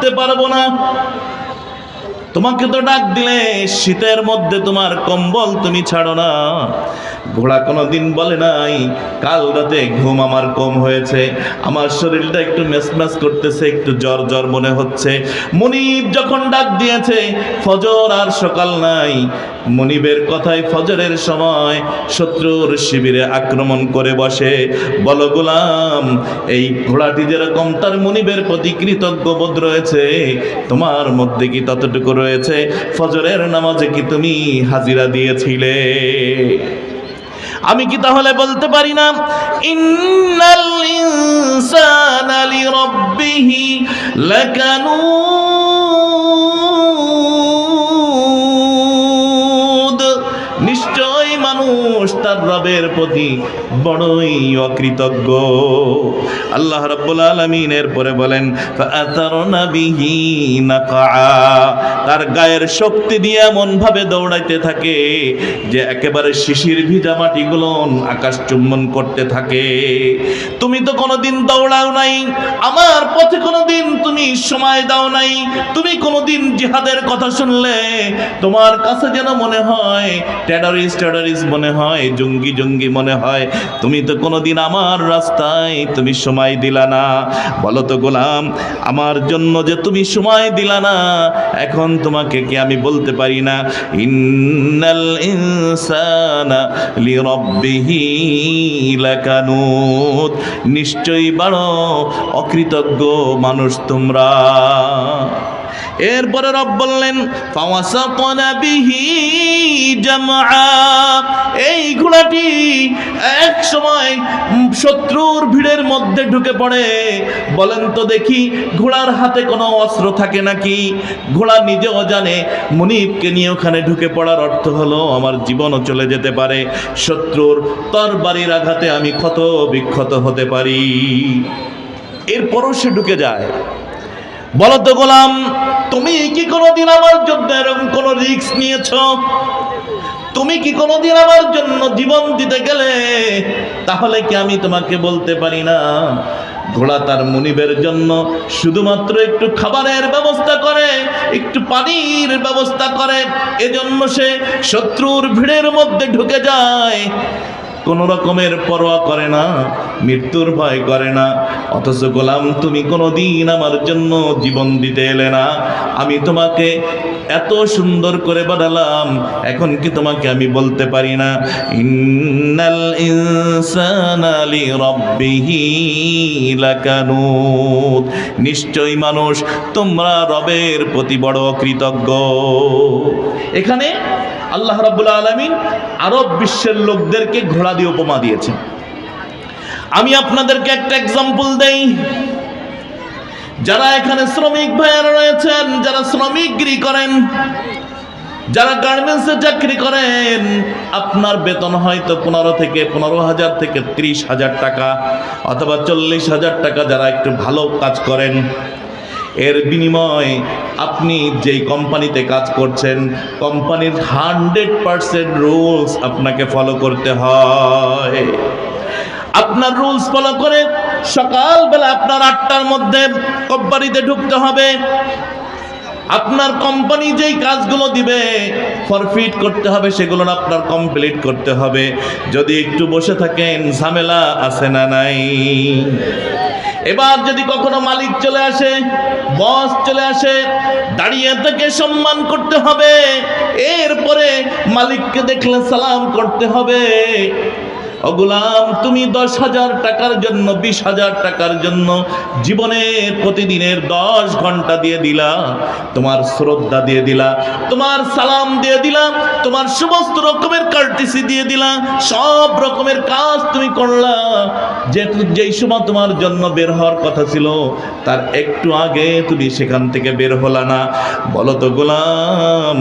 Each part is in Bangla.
ডাকতে পারব না। তোমাকে তো ডাক দিলে শীতের মধ্যে তোমার কম্বল তুমি ছাড়ো না। ঘোড়া কোনোদিন বলে নাই, কাল রাতে ঘুম আমার কম হয়েছে। আমার শরীরটা একটু মেসমেস করতেছে, একটু জ্বর জ্বর মনে হচ্ছে। মনিব যখন ডাক দিয়েছে, ফজর আর সকাল নাই মনিবের কথায় ফজরের সময় শত্রুর শিবিরে আক্রমণ করে বসে, বলো গোলাম, এই ঘোড়াটি যেরকম তার মনিবের প্রতি কৃতজ্ঞ বোধ রয়েছে, তোমার মধ্যে কি ততটুকু রয়েছে? ফজরের নামাজে কি তুমি হাজিরা দিয়েছিলে? আমি কি তাহলে বলতে পারি না? ইন্নাল ইনসানা লিরাব্বিহি লাকানুদ রবের প্রতি বড়ই অকৃতজ্ঞ। আল্লাহ রাব্বুল আলামিন এরপরে বলেন তার গায়ের শক্তি দিয়ে এমন ভাবে দৌড়াইতে থাকে যে একেবারে শিশির ভিজা মাটিগুলো আকাশ চুম্বন করতে থাকে। তুমি তো কোনোদিন দৌড়াও নাই, আমার পথে কোনোদিন তুমি সময় দাও নাই, তুমি কোনোদিন জিহাদের কথা শুনলে তোমার কাছে যেন মনে হয় টেররিস্ট টেররিস্ট মনে হয় জঙ্গি জঙ্গি মনে হয়, তুমি তো কোনোদিন আমার রাস্তায় তুমি সময় দিলা না। বলো তো গোলাম, আমার জন্য যে তুমি সময় দিলা না, এখন তোমাকে কি আমি বলতে পারি না? ইন্নাল ইনসানা লিরাব্বিহি লাকানুত। নিশ্চয়ই বড় অকৃতজ্ঞ মানুষ তোমরা। এরপরে রব বললেন এই ঘোড়াটি এক সময় শত্রুর ভিড়ের মধ্যে ঢুকে পড়ে। বলেন তো দেখি, ঘোড়ার হাতে কোনো অস্ত্র থাকে নাকি? ঘোড়া নিজেও জানে, মুনিবকে নিয়ে ওখানে ঢুকে পড়ার অর্থ হলো, আমার জীবনও চলে যেতে পারে। শত্রুর তরবারির আঘাতে আমি ক্ষত বিক্ষত হতে পারি। এরপরও সে ঢুকে যায়। বলো তো গোলাম, তুমি কি কোনোদিন আমার জন্য এরকম কোনো রিস্ক নিয়েছ? তুমি কি কোনোদিন আমার জন্য জীবন দিতে গেলে? তাহলে কি আমি তোমাকে বলতে পারি না? ঘোড়া তার মুনিবের জন্য শুধুমাত্র একটু খাবারের ব্যবস্থা করে, একটু পানির ব্যবস্থা করে। এজন্য সে শত্রুর ভিড়ের মধ্যে ঢুকে যায়। কোনো রকমের পরোয়া করে না, মৃত্যুর ভয় করে না। অথচ গোলাম, তুমি কোনো দিন আমার জন্য জীবন দিতে এলে না। আমি তোমাকে এত সুন্দর করে বানালাম, এখন কি তোমাকে আমি বলতে পারি না। ইন্নাল ইনসানা লিরাব্বিহি লাকানুত। নিশ্চয়ই মানুষ, তোমরা রবের প্রতি বড় কৃতজ্ঞ। এখানে আল্লাহ রাব্বুল আলামিন আরব বিশ্বের লোকদেরকে ঘোড়া দিয়ে উপমা দিয়েছেন। আমি আপনাদেরকে একটা এক্সাম্পল দেই। যারা এখানে শ্রমিক ভাইয়ারা রয়েছেন, যারা শ্রমিকগিরি করেন, যারা গার্মেন্টসে চাকরি করেন, আপনার বেতন হয়তো পনেরো থেকে পনেরো হাজার থেকে ত্রিশ হাজার টাকা অথবা চল্লিশ হাজার টাকা যারা একটু ভালো কাজ করেন। এর বিনিময়ে আপনি যেই কোম্পানিতে কাজ করছেন, কোম্পানির হান্ড্রেড পারসেন্ট রুলস আপনাকে ফলো করতে হয়। আপনার রুলস ফলো করে সকালবেলা আপনার আটটার মধ্যে কোম্পানিতে ঢুকতে হবে। আপনার কোম্পানি যেই কাজগুলো দিবে ফরফিট করতে হবে, সেগুলো আপনার কমপ্লিট করতে হবে। যদি একটু বসে থাকেন, ঝামেলা আছে না নাই? এবার যদি কখনো মালিক চলে আসে বস চলে আসে, দাঁড়িয়ে থেকে সম্মান করতে হবে, এরপরে মালিককে দেখলে সালাম করতে হবে। অগুলাম তুমি দশ হাজার টাকার জন্য, বিশ হাজার টাকার জন্য জীবনের প্রতিদিনের দশ ঘণ্টা দিয়ে দিলা, তোমার শ্রদ্ধা দিয়ে দিলা, তোমার সালাম দিয়ে দিলা, তোমার সমস্ত রকমের কার্টিসি দিয়ে দিলা, সব রকমের কাজ তুমি করলা। যে যেই সময় তোমার জন্য বের হওয়ার কথা ছিল, তার একটু আগে তুমি সেখান থেকে বের হলা না। বলো তো গোলাম,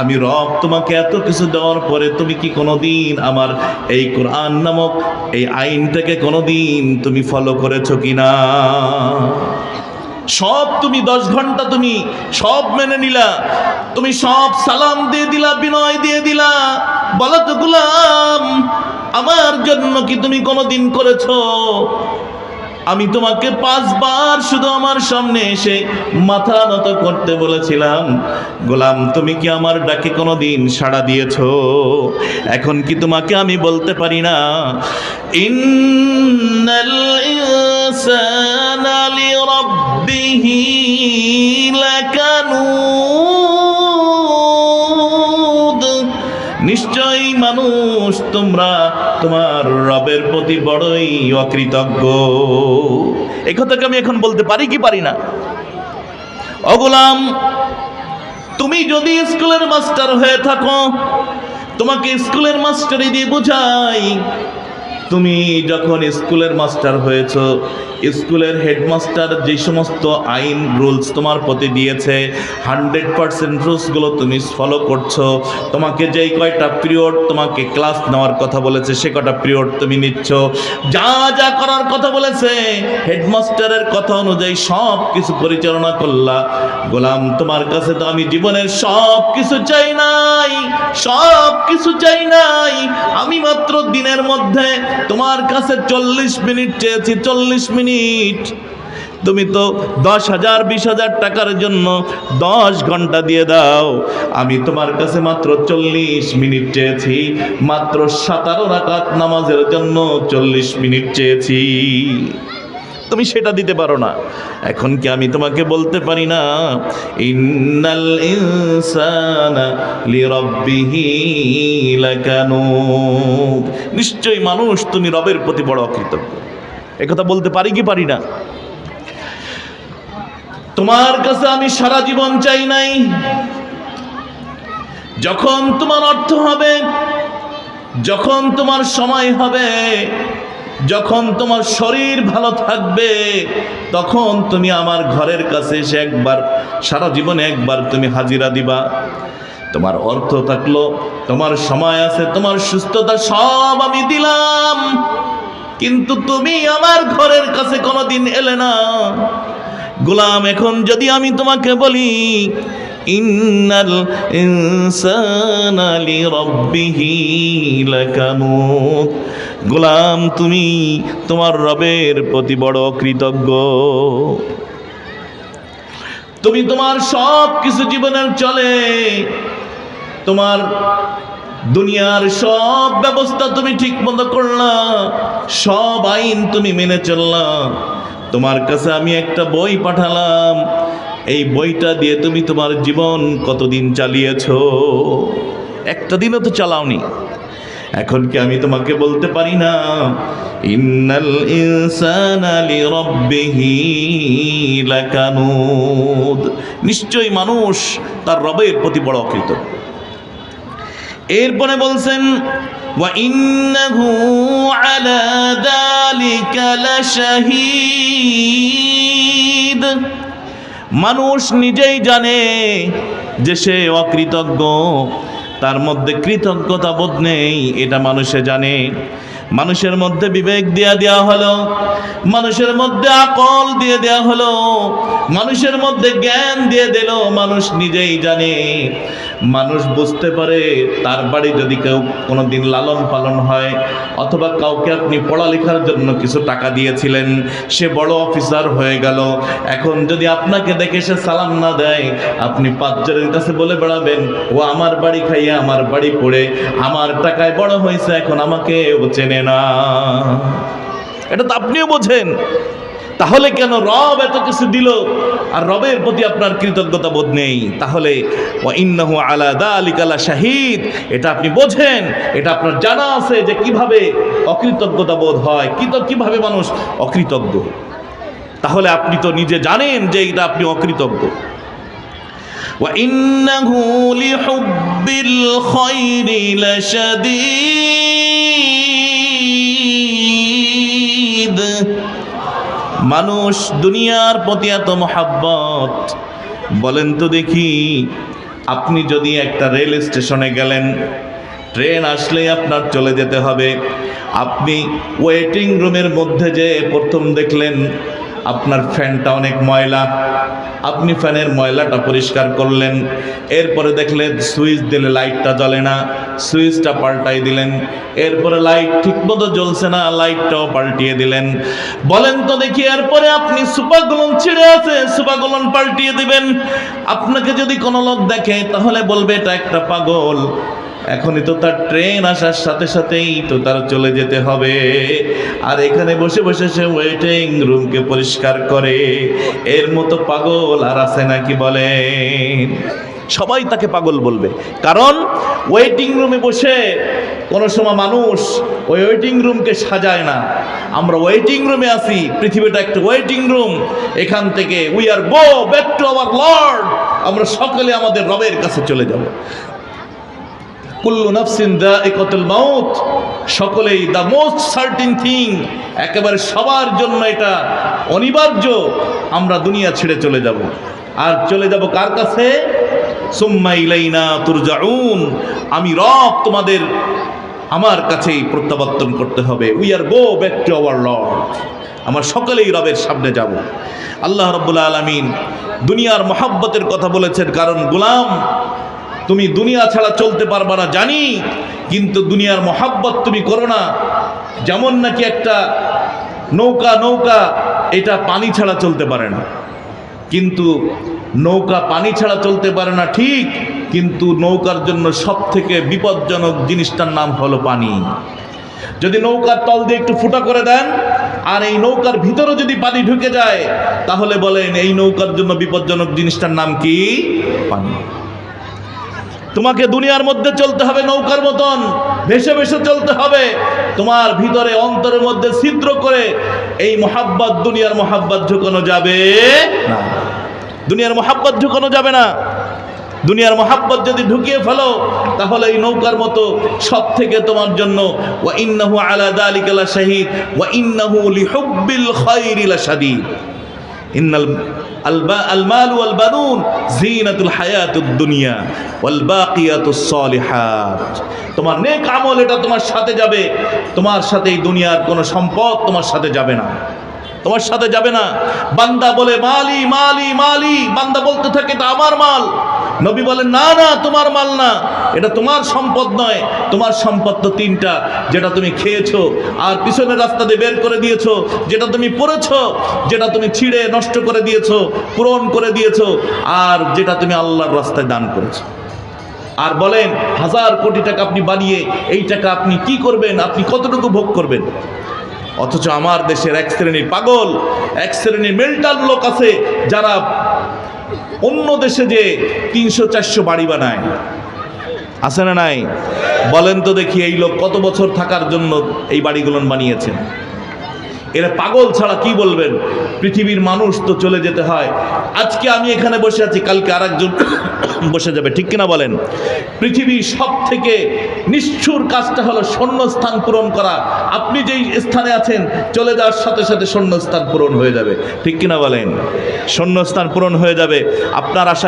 আমি রব তোমাকে এত কিছু দেওয়ার পরে তুমি কি কোনোদিন আমার এই কোরআন নামক এই আইনটাকে কোনোদিন তুমি ফলো করেছ কিনা? সব তুমি দশ ঘণ্টা তুমি সব মেনে নিলা। তুমি সব সালাম দিয়ে দিলা, বিনয় দিয়ে দিলা। বলো তো, গুলাম, আমার জন্য কি তুমি কোনোদিন করেছ? আমি তোমাকে পাঁচবার শুধু আমার সামনে এসে মাথা নত করতে বলেছিলাম। গোলাম, তুমি কি আমার ডাকে কোনো দিন সাড়া দিয়েছ? এখন কি তোমাকে আমি বলতে পারি না? ইন্নাল ইনসানা নিশ্চয়ই মানুষ তোমরা তোমার রবের প্রতি বড়ই অকৃতজ্ঞ। এই কথাকে আমি এখন বলতে পারি কি পারি না? অগুলাম তুমি যদি স্কুলের মাস্টার হয়ে থাকো, তোমাকে স্কুলের মাস্টারই দিয়ে বোঝাই, তুমি যখন স্কুলের মাস্টার হয়েছ স্কুলের হেডমাস্টার যে সমস্ত আইন রুলস তোমার প্রতি দিয়েছে, হান্ড্রেড পার্সেন্ট রুলসগুলো তুমি ফলো করছ। তোমাকে যেই কয়টা পিরিয়ড তোমাকে ক্লাস নেওয়ার কথা বলেছে, সে কটা পিরিয়ড তুমি নিচ্ছ। যা যা করার কথা বলেছে, হেডমাস্টারের কথা অনুযায়ী সব কিছু পরিচালনা করলা। গোলাম, তোমার কাছে তো আমি জীবনের সব কিছু চাই নাই সব কিছু চাই নাই। আমি মাত্র দিনের মধ্যে তোমার কাছে চল্লিশ মিনিট চেয়েছি, চল্লিশ মিনিট তুমি তো দশ হাজার, বিশ হাজার টাকার জন্য দশ ঘণ্টা দিয়ে দাও। আমি তোমার কাছে মাত্র চল্লিশ মিনিট চেয়েছি, মাত্র সাতারো রাকাত নামাজের জন্য চল্লিশ মিনিট চেয়েছি। তুমি সেটা দিতে পারো না। এখন কি আমি তোমাকে বলতে পারি না? ইন্নাল ইনসানা নিশ্চয়ই মানুষ তুমি রবের প্রতি বড় অকৃতজ্ঞ। একথা বলতে পারি কি পারি না? তোমার কাছে আমি সারা জীবন চাই নাই। যখন তোমার অর্থ হবে, যখন তোমার সময় হবে, যখন তোমার শরীর ভালো থাকবে, তখন তুমি আমার ঘরের কাছে এসে একবার, সারা জীবনে একবার তুমি হাজিরা দিবা। তোমার অর্থ থাকল, তোমার সময় আছে, তোমার সুস্থতা সব আমি দিলাম। কিন্তু তুমি আমার ঘরের কাছে কোনোদিন এলে না। গোলাম, এখন যদি আমি তোমাকে বলি, ইন্নাল ইনসানা লিরাব্বিহি লাকানুত গোলাম, তুমি তোমার রবের প্রতি বড় কৃতজ্ঞ। তুমি তোমার সব কিছু জীবনের চলে। তোমার দুনিয়ার সব ব্যবস্থা তুমি ঠিক মতো করলা, সব আইন তুমি মেনে চললা। তোমার কাছে আমি একটা বই পাঠালাম, এই বইটা দিয়ে তুমি তোমার জীবন কতদিন চালিয়েছ? একটা দিনও তো চালাওনি। এখন কি আমি তোমাকে বলতে পারি না? ইন্নাল ইনসানা লিরাব্বিহি লাকানুদ। নিশ্চয়ই মানুষ তার রবের প্রতি বড় অকৃতজ্ঞ। এরপরে বলছেন মানুষ নিজেই জানে যে সে অকৃতজ্ঞ, তার মধ্যে কৃতজ্ঞতা বোধ নেই, এটা মানুষে জানে। মানুষের মধ্যে বিবেক দিয়া দেওয়া হলো, মানুষের মধ্যে আকল দিয়ে দেওয়া হলো, মানুষের মধ্যে জ্ঞান দিয়ে দিল, মানুষ নিজেই জানে। মানুষ বুঝতে পারে তার বাড়ি যদি কেউ কোনো দিন লালন পালন হয়, অথবা কাউকে আপনি পড়ালেখার জন্য কিছু টাকা দিয়েছিলেন, সে বড় অফিসার হয়ে গেল। এখন যদি আপনাকে দেখে সে সালাম না দেয়, আপনি পাঁচজনের কাছে বলে বেড়াবেন, ও আমার বাড়ি খাইয়ে আমার বাড়ি পড়ে, আমার টাকায় বড় হয়েছে, এখন আমাকে ও চেনে না। এটা তো আপনিও বোঝেন। তাহলে কেন রব এত কিছু দিল আর রবের প্রতি আপনার কৃতজ্ঞতা বোধ নেই তাহলে ও ইন্নাহু আলা দালিকালা শাহিদ এটা আপনি বোঝেন এটা আপনার জানা আছে যে কিভাবে অকৃতজ্ঞতা বোধ হয় কি তো কিভাবে মানুষ অকৃতজ্ঞ তাহলে আপনি তো নিজে জানেন যে এটা আপনি অকৃতজ্ঞ وإنه لحب الخير لشديد মানুষ দুনিয়ার প্রতি এত মহাব্বত। বলেন তো দেখি, আপনি যদি একটা রেল স্টেশনে গেলেন, ট্রেন আসলে আপনার চলে যেতে হবে। আপনি ওয়েটিং রুমের মধ্যে যে প্রথম দেখলেন, আপনার ফ্যানটা অনেক ময়লা। আপনি ফ্যানের ময়লাটা পরিষ্কার করলেন, এরপরে দেখলেন সুইচ দিলে লাইটটা জ্বলে না, সুইচটা পাল্টাই দিলেন, এরপরে লাইট ঠিকমতো জ্বলছে না, লাইটটাও পাল্টিয়ে দিলেন। বলেন তো দেখি, এরপরে আপনি সুপাগুলন ছিঁড়ে আছে সুপাগুলন পাল্টিয়ে দিবেন। আপনাকে যদি কোনো লোক দেখে, তাহলে বলবে, এটা একটা পাগল। এখনই তো তার ট্রেন আসার সাথে সাথেই তো তার চলে যেতে হবে। আর এখানে বসে বসে সে ওয়েটিং রুমকে পরিষ্কার করে। এর মতো পাগল আর আছে নাকি বলেন? সবাই তাকে পাগল বলবে। কারণ ওয়েটিং রুমে বসে কোনো সময় মানুষ ওই ওয়েটিং রুমকে সাজায় না। আমরা ওয়েটিং রুমে আছি, পৃথিবীটা একটা ওয়েটিং রুম এখান থেকে we are go back to our lord আমরা সকলে আমাদের রবের কাছে চলে যাব। কুল্লু নাফসিন দাইকাতুল মাউত। সকলেই দ্য মোস্ট সার্টিন থিং একেবারে সবার জন্য এটা অনিবার্য। আমরা দুনিয়া ছেড়ে চলে যাব। আর চলে যাব কার কাছে? সুম্মা ইলাইনা তুরজাউন। আমি রব তোমাদের আমার কাছেই প্রত্যাবর্তন করতে হবে। We are go back to our lord আমার সকলেই রবের সামনে যাব। আল্লাহ রব্বুল আলমিন দুনিয়ার মহাব্বতের কথা বলেছেন, কারণ গোলাম তুমি দুনিয়া ছাড়া চলতে পারবা না, জানি, কিন্তু দুনিয়ার মহাব্বত তুমি করো না। যেমন নাকি একটা নৌকা নৌকা, এটা পানি ছাড়া চলতে পারে না। কিন্তু নৌকা পানি ছাড়া চলতে পারে না, ঠিক, কিন্তু নৌকার জন্য সব থেকে বিপজ্জনক জিনিসটার নাম হলো পানি। যদি নৌকার তল দিয়ে একটু ফুটা করে দেন, আর এই নৌকার ভিতরে যদি পানি ঢুকে যায়, তাহলে বলেন এই নৌকার জন্য বিপজ্জনক জিনিসটার নাম কি? পানি। তোমাকে দুনিয়ার মধ্যে চলতে হবে নৌকার মতন, ভেসে ভেসে চলতে হবে। তোমার ভিতরে অন্তরের মধ্যে ছিদ্র করে এই মোহাব্বত দুনিয়ার মোহাব্বত ঢুকানো যাবে না। দুনিয়ার মোহাব্বত ঢুকানো যাবে না। দুনিয়ার মোহাব্বত যদি ঢুকিয়ে ফেলো, তাহলে এই নৌকার মতো সব থেকে তোমার জন্য, ওয়া ইন্নাহু আলা দালিকা লা শাহিদ ওয়া ইন্নাহু লিহুব্বিল খায়রি লা শাদীদ ইন্নাল আলবা, আলমাল ওয়াল বানুন জিনাতুল হায়াতুদ দুনিয়া ওয়াল বাকিয়াতুস সলিহাত। তোমার নেক আমল এটা তোমার সাথে যাবে। তোমার সাথে এই দুনিয়ার কোনো সম্পদ তোমার সাথে যাবে না। তোমার সাথে যাবে না। বান্দা বলে, মালি মালি মালি। বান্দা বলতে থাকে তো আমার মাল। নবী বলেন, না না, তোমার মাল না। এটা তোমার সম্পদ নয়। তোমার সম্পদ তো তিনটা। যেটা তুমি খেয়েছো আর পিছনের রাস্তা দিয়ে বের করে দিয়েছ, যেটা তুমি পড়েছো, যেটা তুমি ছিঁড়ে নষ্ট করে দিয়েছ, পূরণ করে দিয়েছ, আর যেটা তুমি আল্লাহর রাস্তায় দান করেছ। আর বলেন, হাজার কোটি টাকা আপনি বানিয়ে এই টাকা আপনি কি করবেন? আপনি কতটুকু ভোগ করবেন? অথচ আমার দেশের এক শ্রেণির পাগল, এক শ্রেণির মেন্টাল লোক আছে যারা অন্য দেশে যে তিনশো, চারশো বাড়ি বানায়। আছে না নাই? বলেন তো দেখি এই লোক কত বছর থাকার জন্য এই বাড়িগুলো বানিয়েছেন? এরা পাগল ছাড়া কি বলবেন? পৃথিবীর মানুষ তো চলে যেতে হয়। আজকে আমি এখানে বসে আছি, কালকে আরেকজন বসে যাবে, ঠিক কিনা বলেন? পৃথিবীর সব থেকে নিষ্ঠুর কাজটা হলো শূন্যস্থান পূরণ করা। আপনি যেই স্থানে আছেন, চলে যাওয়ার সাথে সাথে শূন্যস্থান পূরণ হয়ে যাবে, ঠিক কিনা বলেন? শূন্যস্থান পূরণ হয়ে যাবে। আপনার আশা